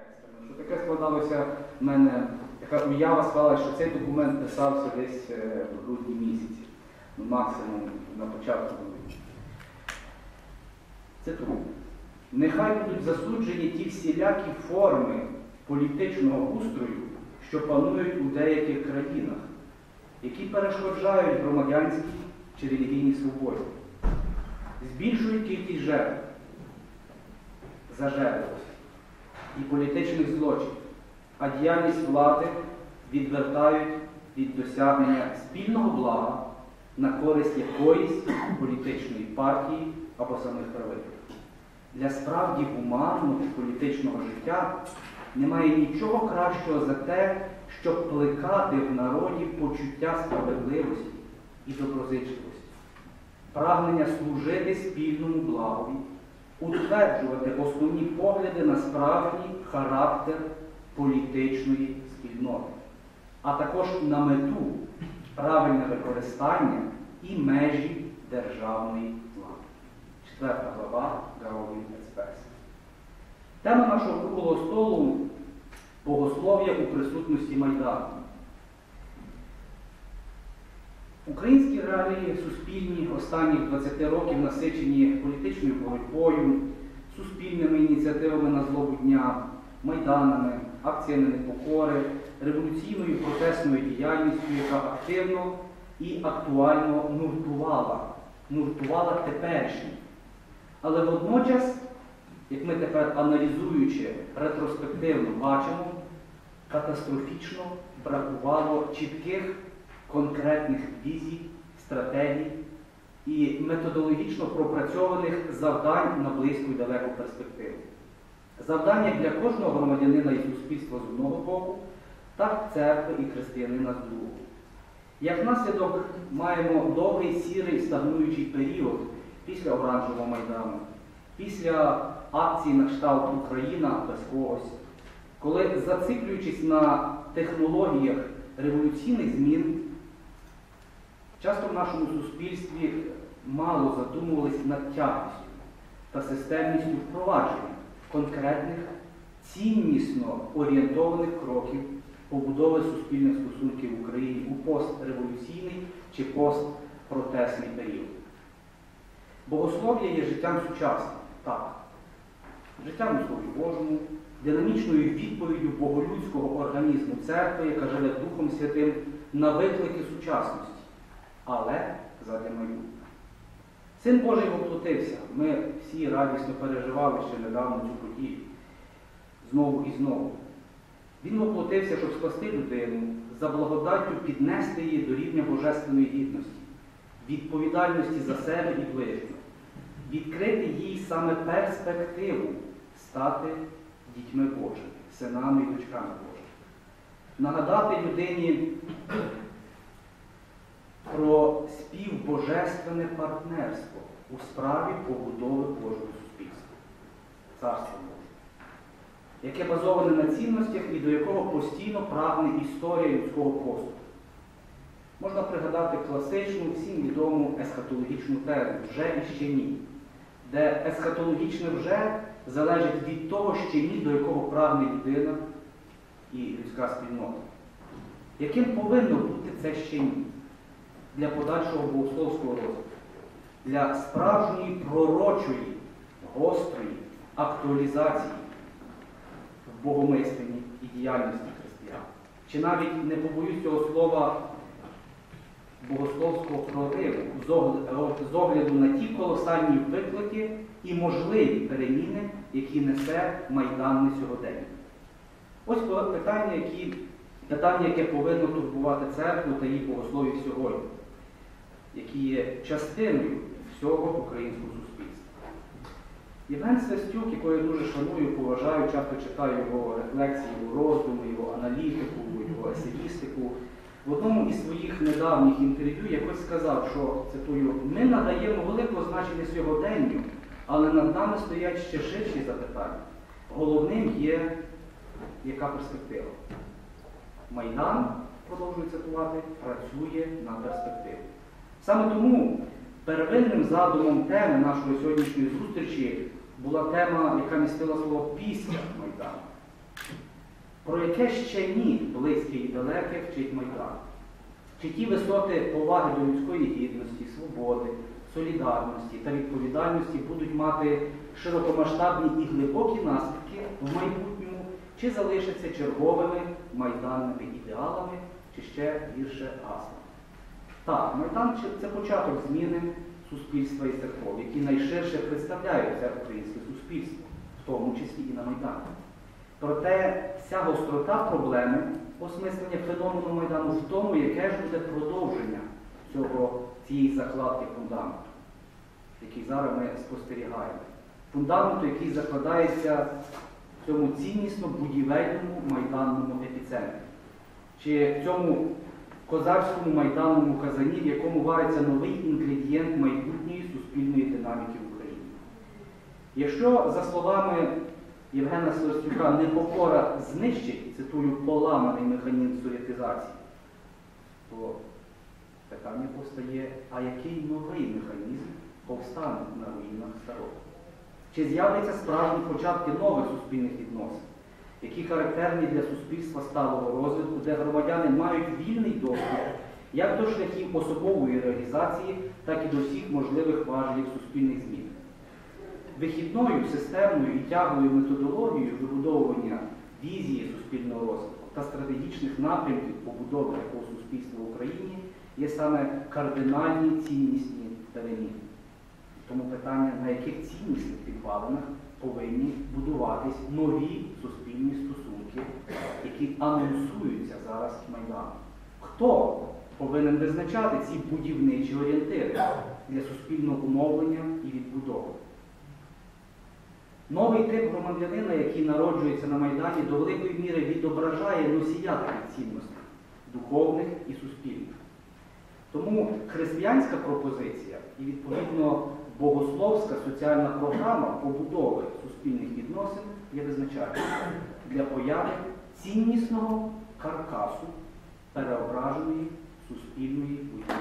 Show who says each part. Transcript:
Speaker 1: текстами. Що таке складалося в мене, така уява склалася, що цей документ писався десь е, в грудні місяці, ну максимум на початку грудня. Цитую. Нехай будуть засуджені ті всілякі форми політичного устрою, що панують у деяких країнах, які перешкоджають громадянській чи релігійній свободі, збільшують кількість жертв, зажерливості і політичних злочинів, а діяльність влади відвертають від досягнення спільного блага на користь якоїсь політичної партії або самих правителів. Для справді гуманного політичного життя немає нічого кращого за те, щоб плекати в народі почуття справедливості і доброзичливості, прагнення служити спільному благові, утверджувати основні погляди на справжній характер політичної спільноти, а також на мету правильне використання і межі державної влади. Четверта глава Гарової експресії. Тема нашого круглого столу богослов'я у присутності Майдану. Українські реалії суспільні останніх 20 років насичені політичною боротьбою, суспільними ініціативами на злобу дня, майданами, акціями непокори, революційною протестною діяльністю, яка активно і актуально нуртувала, нуртувала теперішній. Але водночас, як ми тепер аналізуючи ретроспективно бачимо, катастрофічно бракувало чітких конкретних візій, стратегій і методологічно пропрацьованих завдань на близьку і далеку перспективу. Завдання для кожного громадянина і суспільства з одного боку, так церкви і християнина з другого. Як наслідок маємо довгий сірий стагнуючий період після Оранжевого майдану, після акції на кшталт Україна без когось, коли, зациклюючись на технологіях революційних змін, часто в нашому суспільстві мало задумувались над тягністю та системністю впровадження конкретних, ціннісно орієнтованих кроків побудови суспільних стосунків в Україні у постреволюційний чи постпротестний період. Богослов'я є життям сучасним, так, життям у Слові Божому, динамічною відповіддю боголюдського організму церкви, яка живе Духом Святим на виклики сучасності, але задля майбутнього. Син Божий воплотився. Ми всі радісно переживали ще недавно цю подію. Знову і знову. Він воплотився, щоб спасти людину, за благодаттю піднести її до рівня божественної гідності, відповідальності за себе і ближнього, відкрити їй саме перспективу стати дітьми Божими, синами і дочками Божими. Нагадати людині про співбожественне партнерство у справі побудови Божого суспільства, царства Божого, яке базоване на цінностях і до якого постійно прагне історія людського поступу. Можна пригадати класичну, всім відому есхатологічну тезу вже і ще ні, де есхатологічне вже залежить від того, ще ні, до якого прагне людина і людська спільнота. Яким повинно бути це ще ні? Для подальшого богословського розвитку, для справжньої пророчої, гострої актуалізації в богомисленні і діяльності християн. Чи навіть не побоюсь цього слова богословського прориву з огляду на ті колосальні виклики і можливі переміни, які несе майданне сьогодення. Ось питання, які, питання, яке повинно турбувати церкву та її богословів сьогодні які є частиною всього українського суспільства. Євген Свистюк, якого я дуже шаную, поважаю, часто читаю його рефлексії, його роздуми, його аналітику, його есеїстику. В одному із своїх недавніх інтерв'ю якось сказав, що цитую, ми надаємо велике значення сьогоденню, але над нами стоять ще ширші запитання. Головним є яка перспектива. Майдан, продовжує цитувати, працює на перспективу. Саме тому первинним задумом теми нашої сьогоднішньої зустрічі була тема, яка містила слово після Майдану. про яке ще ні близьке і далеке вчить Майдан. Чи ті висоти поваги до людської гідності, свободи, солідарності та відповідальності будуть мати широкомасштабні і глибокі наслідки в майбутньому, чи залишаться черговими майданними ідеалами, чи ще гірше гаслами. Так, Майдан це початок зміни суспільства і церков, які найширше представляють це українське суспільство, в тому числі і на Майдані. Проте вся гострота проблеми осмислення феномену Майдану в тому, яке ж буде продовження цього, цієї закладки фундаменту, який зараз ми спостерігаємо. Фундаменту, який закладається в цьому ціннісно будівельному майданному епіцентрі. Чи в цьому козацькому майданному казані, в якому вариться новий інгредієнт майбутньої суспільної динаміки в Україні. Якщо, за словами Євгена Сластюка, непокора знищить, цитую, поламаний механізм совєтизації, то питання постає, а який новий механізм повстане на руїнах старого? Чи з'являться справжні початки нових суспільних відносин, які характерні для суспільства сталого розвитку, де громадяни мають вільний доступ як до шляхів особової реалізації, так і до всіх можливих важелів суспільних змін? Вихідною, системною і тяглою методологією вибудовування візії суспільного розвитку та стратегічних напрямків побудови такого суспільства в Україні є саме кардинальні ціннісні переміни. Тому питання, на яких ціннісних підвалинах повинні будуватись нові суспільні стосунки, які анонсуються зараз Майданом. Хто повинен визначати ці будівничі орієнтири для суспільного умовлення і відбудови? Новий тип громадянина, який народжується на Майдані, до великої міри відображає носія таких цінностей духовних і суспільних. Тому християнська пропозиція і, відповідно, богословська соціальна програма побудови суспільних відносин є визначальною для появи ціннісного каркасу переображеної суспільної уяви.